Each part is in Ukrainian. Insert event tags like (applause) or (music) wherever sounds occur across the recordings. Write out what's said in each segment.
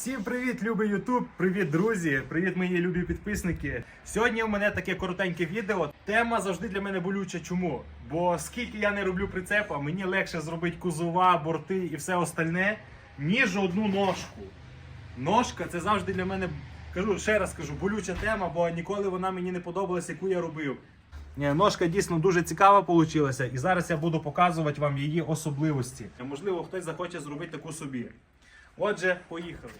Всім привіт, любий Ютуб! Привіт, друзі! Привіт, мої любі підписники! Сьогодні у мене таке коротеньке відео. Тема завжди для мене болюча. Чому? Бо скільки я не роблю прицепа, мені легше зробити кузова, борти і все остальне, ніж одну ножку. Ножка це завжди для мене, кажу, ще раз кажу, болюча тема, бо ніколи вона мені не подобалася, яку я робив. Ні, ножка дійсно дуже цікава вийшла, і зараз я буду показувати вам її особливості. Можливо, хтось захоче зробити таку собі. Отже, поїхали.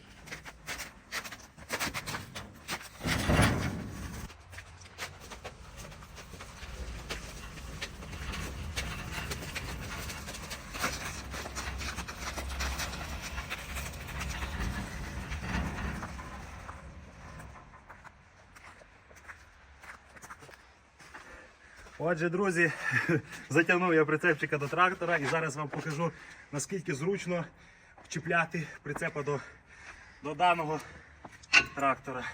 Отже, друзі, (laughs) затягнув я прицепчика до трактора і зараз вам покажу, наскільки зручно вчіпляти прицепа до, до даного трактора.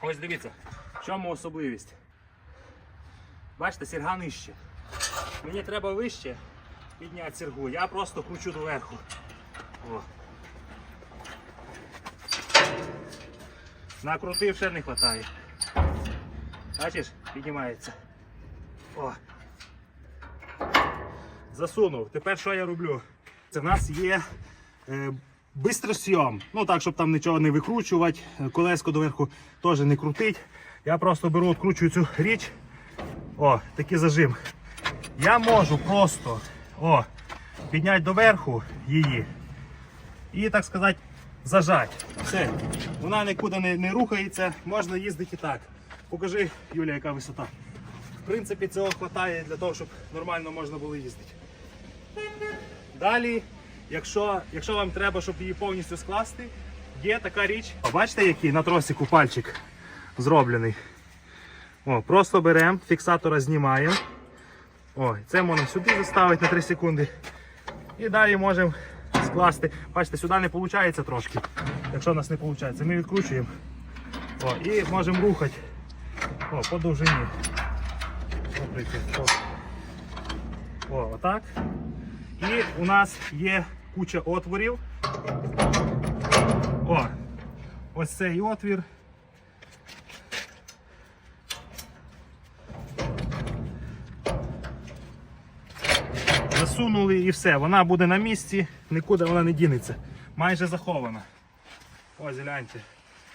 Ось дивіться, в чому особливість. Бачите, сірга нижче. Мені треба вище підняти сіргу, я просто кручу доверху. О. Накрутив, ще не вистачає. Бачиш, піднімається. О. Засунув. Тепер що я роблю? Це в нас є е, бистросйом. Ну так, щоб там нічого не викручувати, е, колеско доверху теж не крутить. Я просто беру, відкручую цю річ. О, такий зажим. Я можу просто о, підняти доверху її і, так сказати, зажати. Все. Вона нікуди не, не рухається, можна їздити і так. Покажи, Юля, яка висота. В принципі, цього вистачає для того, щоб нормально можна було їздити. Далі, якщо, якщо вам треба, щоб її повністю скласти, є така річ. Бачите, який на тросику пальчик зроблений. О, Просто беремо, фіксатора знімаємо. О, це можна сюди заставити на 3 секунди. І далі можемо скласти. Бачите, сюди не виходить трошки. Якщо в нас не виходить, ми відкручуємо. О, і можемо рухати О, по довжині. О, отак. І у нас є куча отворів. О, ось цей отвір. Засунули і все, вона буде на місці, нікуди вона не дінеться. Майже захована. Ось гляньте.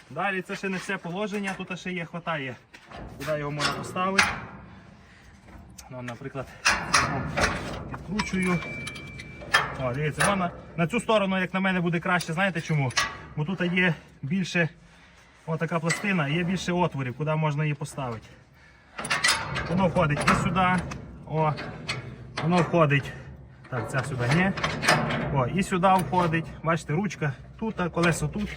Далі це ще не все положення, тут ще є, хватає, куди його можна поставити. Ну, наприклад, відкручую. О, дивіться, вона на цю сторону, як на мене, буде краще. Знаєте чому? Бо тут є більше отака пластина, є більше отворів, куди можна її поставити. Воно входить і сюди. О, воно входить. Так, ця сюди ні. О, і сюди входить. Бачите, ручка тут, колесо тут.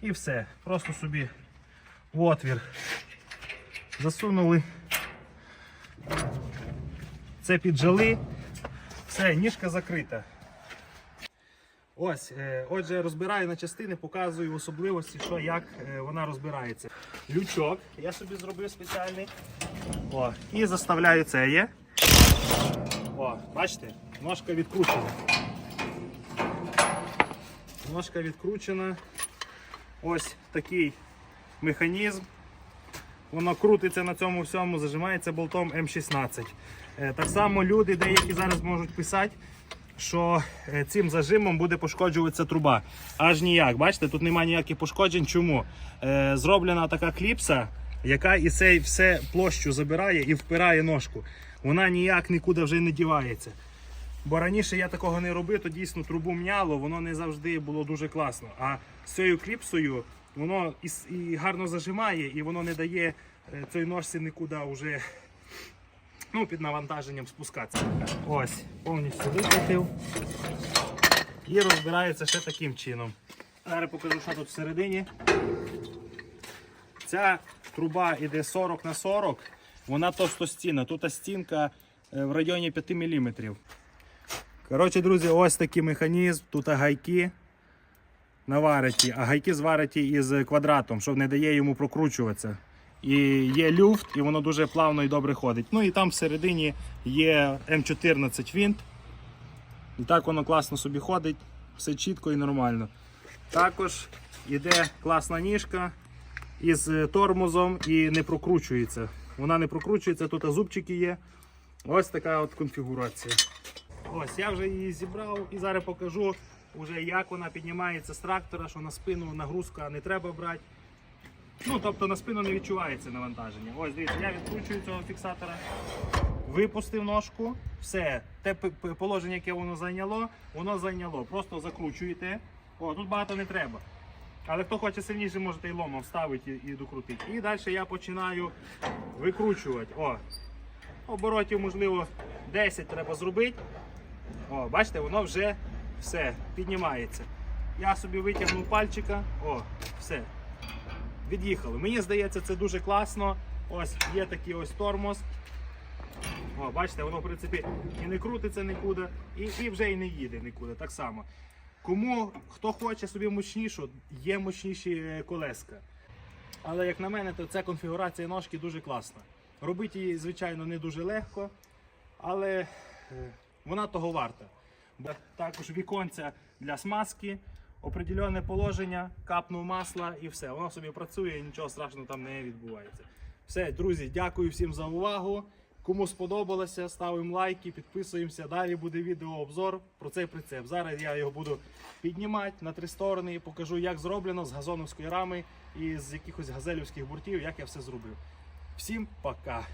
І все. Просто собі в отвір засунули. Це піджали. Все, ніжка закрита. Ось, е, отже, розбираю на частини, показую особливості, що як е, вона розбирається. Лючок я собі зробив спеціальний. О, і заставляю це є. О, бачите, ножка відкручена. Ножка відкручена. Ось такий механізм. Воно крутиться на цьому всьому, зажимається болтом М16. Е, Так само люди деякі зараз можуть писати, що е, цим зажимом буде пошкоджуватися труба. Аж ніяк. Бачите, тут немає ніяких пошкоджень. Чому? Е, Зроблена така кліпса, яка і цей все площу забирає і впирає ножку. Вона ніяк нікуди вже не дівається. Бо раніше я такого не робив, то дійсно трубу м'яло, воно не завжди було дуже класно. А з цією кліпсою воно і, гарно зажимає, і воно не дає цій ножці нікуди вже ну, під навантаженням спускатися. Ось, повністю викрутив. І розбирається ще таким чином. Зараз покажу, що тут всередині. Ця труба йде 40 на 40, вона товстостінна. Тут стінка е, в районі 5 мм. Коротше, друзі, ось такий механізм. Тут гайки навариті, а гайки звариті із квадратом, що не дає йому прокручуватися. І є люфт, і воно дуже плавно і добре ходить. Ну і там всередині є М14 винт. І так воно класно собі ходить, все чітко і нормально. Також йде класна ніжка із тормозом і не прокручується. Вона не прокручується, тут зубчики є. Ось така от конфігурація. Ось я вже її зібрав і зараз покажу, уже як вона піднімається з трактора, що на спину нагрузка не треба брати. Ну, тобто на спину не відчувається навантаження. Ось дивіться, я відкручую цього фіксатора, випустив ножку, все, те положення, яке воно зайняло, воно зайняло. Просто закручуєте. О, тут багато не треба. Але хто хоче сильніше, можете і ломом вставити і докрутити. І далі я починаю викручувати. О, оборотів, можливо, 10 треба зробити. О, бачите, воно вже все піднімається. Я собі витягнув пальчика, о, все. Від'їхали. Мені здається, це дуже класно. Ось є такий ось тормоз. О, бачите, воно в принципі і не крутиться нікуди, і, і вже і не їде нікуди. Так само. Кому хто хоче собі мощнішу, є мощніші е, колеска. Але як на мене, то ця конфігурація ножки дуже класна. Робити її, звичайно, не дуже легко, але е, вона того варта. Також віконця для смазки, определенне положення, капнув масла і все. Воно собі працює і нічого страшного там не відбувається. Все, друзі, дякую всім за увагу. Кому сподобалося, ставимо лайки, підписуємося. Далі буде відеообзор про цей прицеп. Зараз я його буду піднімати на три сторони і покажу, як зроблено з газоновської рами і з якихось газелівських бортів, як я все зроблю. Всім пока!